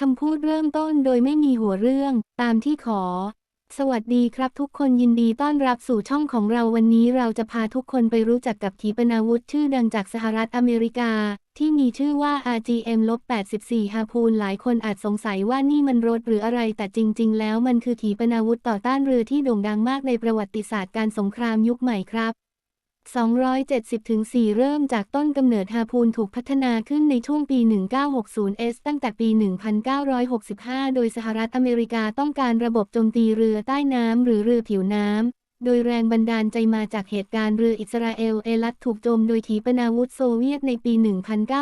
คำพูดเริ่มต้นโดยไม่มีหัวเรื่อง ตามที่ขอ สวัสดีครับทุกคนยินดีต้อนรับสู่ช่องของเราวันนี้เราจะพาทุกคนไปรู้จักกับขีปนาวุธชื่อดังจากสหรัฐอเมริกา ที่มีชื่อว่า RGM-84 ฮาพูนหลายคนอาจสงสัยว่านี่มันรถหรืออะไรแต่จริง ๆ แล้วมันคือขีปนาวุธต่อต้านเรือที่โด่งดังมากในประวัติศาสตร์การสงครามยุคใหม่ครับ 270-4เริ่มจากต้นกำเนิดฮาพูนถูกพัฒนาขึ้นในช่วงปี 1960s ตั้งแต่ปี 1965 โดยสหรัฐอเมริกาต้องการระบบโจมตีเรือใต้น้ำหรือเรือผิวน้ำ โดยแรงบันดาลใจมาจากเหตุการณ์เรืออิสราเอลเอลัตถูกโจมโดยขีปนาวุธโซเวียตในปี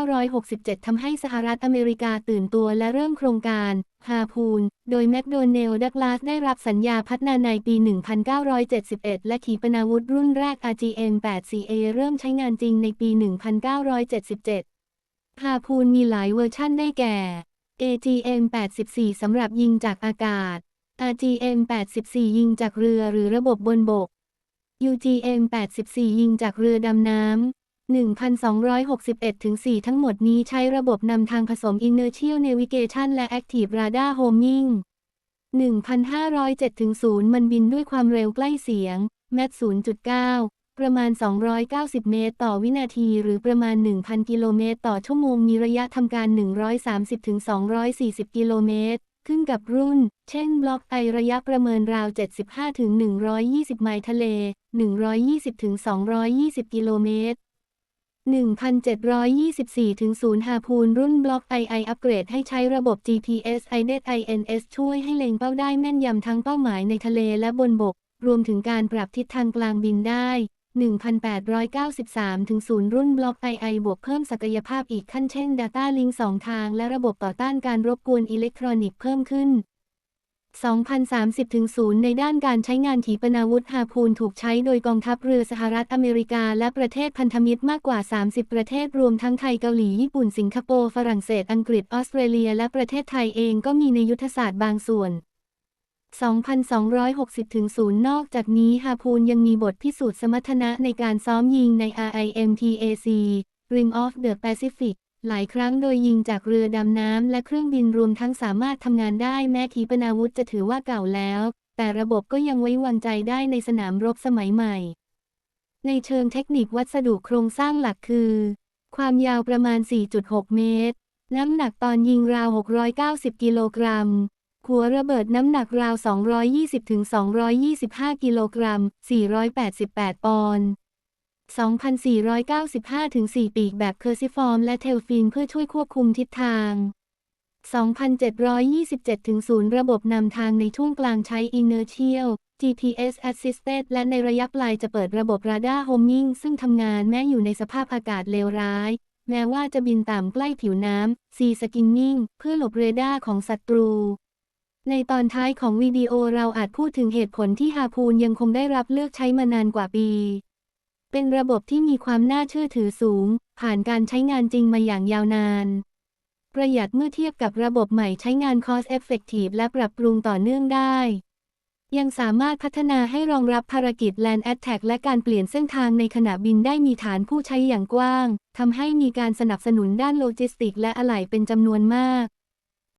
1967 ทำให้สหรัฐอเมริกาตื่นตัวและเริ่มโครงการฮาพูน โดยแมคโดนัลดักลาสได้รับสัญญาพัฒนาในปี 1971 และขีปนาวุธรุ่นแรก RGM-84A เริ่มใช้งานจริงในปี 1977ฮาพูนมีหลายเวอร์ชั่นได้แก่ AGM-84 สำหรับยิงจากอากาศ RGM-84 ยิงจากเรือหรือระบบบนบก UGM-84 ยิงจากเรือดำน้ำ1,261-4ทั้งหมดนี้ใช้ระบบนำทางผสม Inertial Navigation และ Active Radar Homing 1,507-0มันบินด้วยความเร็วใกล้เสียง Mach 0.9 ประมาณ 290 เมตร ต่อวินาที หรือประมาณ 1,000 กิโลเมตร ต่อชั่วโมง มีระยะทำการ 130-240 กิโลเมตร ขึ้นกับรุ่น เช่น บล็อกไอระยะประเมินราว 75-120 ไมล์ทะเล 120-220 กิโลเมตร 1,724-0ฮาพูนรุ่นบล็อก II อัปเกรดให้ใช้ระบบ GPS IDET INS ช่วยให้เล็งเป้าได้แม่นยำทั้งเป้าหมายในทะเลและบนบก รวมถึงการปรับทิศทางกลางบินได้ 1,893-0รุ่นบล็อก II บวกเพิ่มศักยภาพอีกขั้นเช่น Data Link 2 ทาง และระบบต่อต้านการรบกวนอิเล็กทรอนิกส์เพิ่มขึ้น 2030-0ในด้านการใช้งานขีปนาวุธฮาพูนถูกใช้โดยกองทัพเรือสหรัฐอเมริกา และประเทศพันธมิตรมากกว่า 30 ประเทศรวมทั้งไทยเกาหลี ญี่ปุ่นสิงคโปร์ฝรั่งเศสอังกฤษออสเตรเลีย และประเทศไทยเองก็มีในยุทธศาสตร์บางส่วน 2,260-0นอกจากนี้ฮาพูนยังมีบทพิสูจน์สมรรถนะในการซ้อมยิงใน RIMPAC Rim of the Pacific หลายครั้งโดยยิงจากเรือดำน้ำและเครื่องบินรวมทั้งสามารถทำงานได้แม้ขีปนาวุธจะถือว่าเก่าแล้ว แต่ระบบก็ยังไว้วางใจได้ในสนามรบสมัยใหม่ ในเชิงเทคนิควัสดุโครงสร้างหลักคือ ความยาวประมาณ 4.6 เมตร น้ำหนักตอนยิงราว 690 กิโลกรัม หัวระเบิดน้ำหนักราว 220-225 กิโลกรัม 488 ปอนด์ 2,495-4ปีกแบบเคอร์ซิฟอร์มและเทลฟินเพื่อช่วยควบคุมทิศทาง 2,727-0ระบบนำทางในช่วงกลางใช้ Inertial GPS Assisted และในระยะปลายจะเปิดระบบ Radar Homing ซึ่งทำงานแม้อยู่ในสภาพอากาศเลวร้าย แม้ว่าจะบินต่ำใกล้ผิวน้ำ Sea Skinning เพื่อหลบเรดาร์ของศัตรู ในตอนท้ายของวิดีโอเราอาจพูดถึงเหตุผลที่ฮาพูนยังคงได้รับเลือกใช้มานานกว่าปี เป็นระบบที่มีความน่าเชื่อถือสูง ผ่านการใช้งานจริงมาอย่างยาวนาน ประหยัดเมื่อเทียบกับระบบใหม่ใช้งาน Cost Effective และปรับปรุงต่อเนื่องได้ ยังสามารถพัฒนาให้รองรับภารกิจ Land Attack และการเปลี่ยนเส้นทางในขณะบินได้มีฐานผู้ใช้อย่างกว้างทำให้มีการสนับสนุนด้านโลจิสติก และอะไหล่เป็นจำนวนมาก